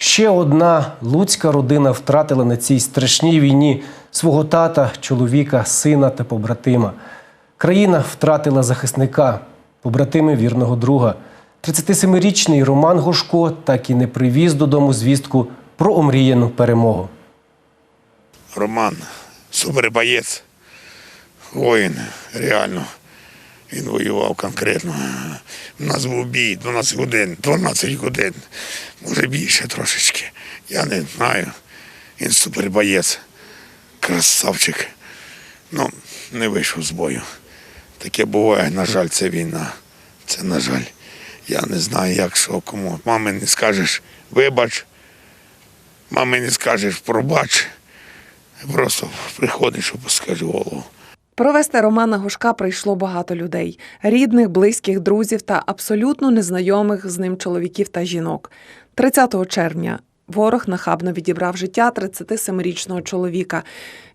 Ще одна луцька родина втратила на цій страшній війні свого тата, чоловіка, сина та побратима. Країна втратила захисника, побратими вірного друга. 37-річний Роман Гошко так і не привіз додому звістку про омріяну перемогу. Роман, супербоєць, воїн, реально. Він воював конкретно. У нас був бій 12 годин, 12 годин, може більше трошечки. Я не знаю. Він супербоєць, красавчик. Ну, не вийшов з бою. Таке буває, на жаль, це війна. Це, на жаль. Я не знаю, як що кому. Мамі не скажеш вибач, мамі не скажеш пробач. Просто приходиш, опускаєш голову. Провести Романа Гошка прийшло багато людей: рідних, близьких, друзів та абсолютно незнайомих з ним чоловіків та жінок. 30 червня ворог нахабно відібрав життя 37-річного чоловіка.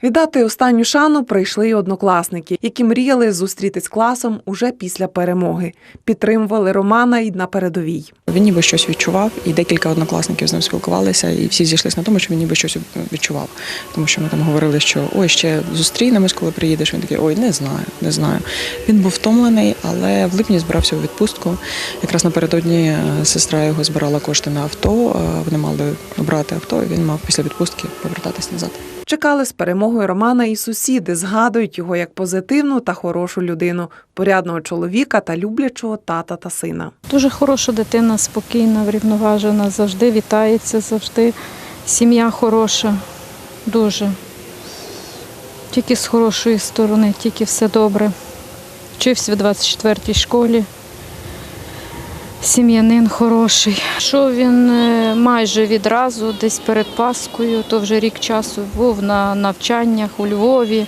Віддати останню шану прийшли й однокласники, які мріяли зустрітись з класом уже після перемоги. Підтримували Романа й на передовій. Він ніби щось відчував, і декілька однокласників з ним спілкувалися, і всі зійшлися на тому, що він ніби щось відчував. Тому що ми там говорили, що ой, ще зустрінемось, коли приїдеш. Він такий, ой, не знаю, не знаю. Він був втомлений, але в липні збирався у відпустку. Якраз напередодні е, сестра його збирала кошти на авто. е, Вони мали обрати авто, і він мав після відпустки повертатись назад. Чекали з перемогою Романа і сусіди, згадують його як позитивну та хорошу людину, порядного чоловіка та люблячого тата та сина. Дуже хороша дитина, спокійна, врівноважена, завжди вітається, завжди сім'я хороша, дуже. Тільки з хорошої сторони, тільки все добре. Вчився в 24-й школі. Сім'янин хороший. Що він е, майже відразу, десь перед Паскою, то вже рік часу був на навчаннях у Львові.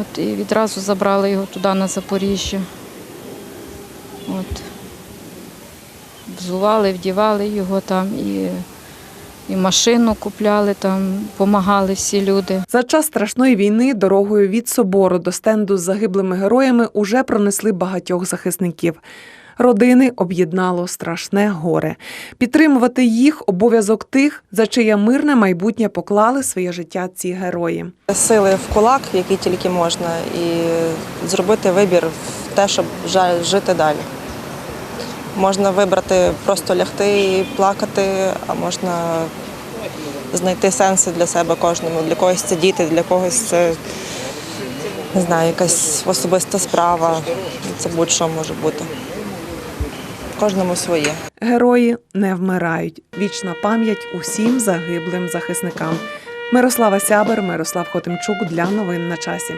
От, і відразу забрали його туди на Запоріжжя. От. Взували, вдівали його там і, і машину купляли, там допомагали всі люди. За час страшної війни дорогою від собору до стенду з загиблими героями уже пронесли багатьох захисників. Родини об'єднало страшне горе. Підтримувати їх обов'язок тих, за чиє мирне майбутнє поклали своє життя ці герої. сили в кулак, які тільки можна, і зробити вибір в те, щоб жити далі. Можна вибрати просто лягти і плакати, а можна знайти сенси для себе кожному. Для когось це діти, для когось це не знаю, якась особиста справа. Це будь-що може бути. Кожному своє. Герої не вмирають. Вічна пам'ять усім загиблим захисникам. Мирослава Сябер, Мирослав Хотимчук для новин на часі.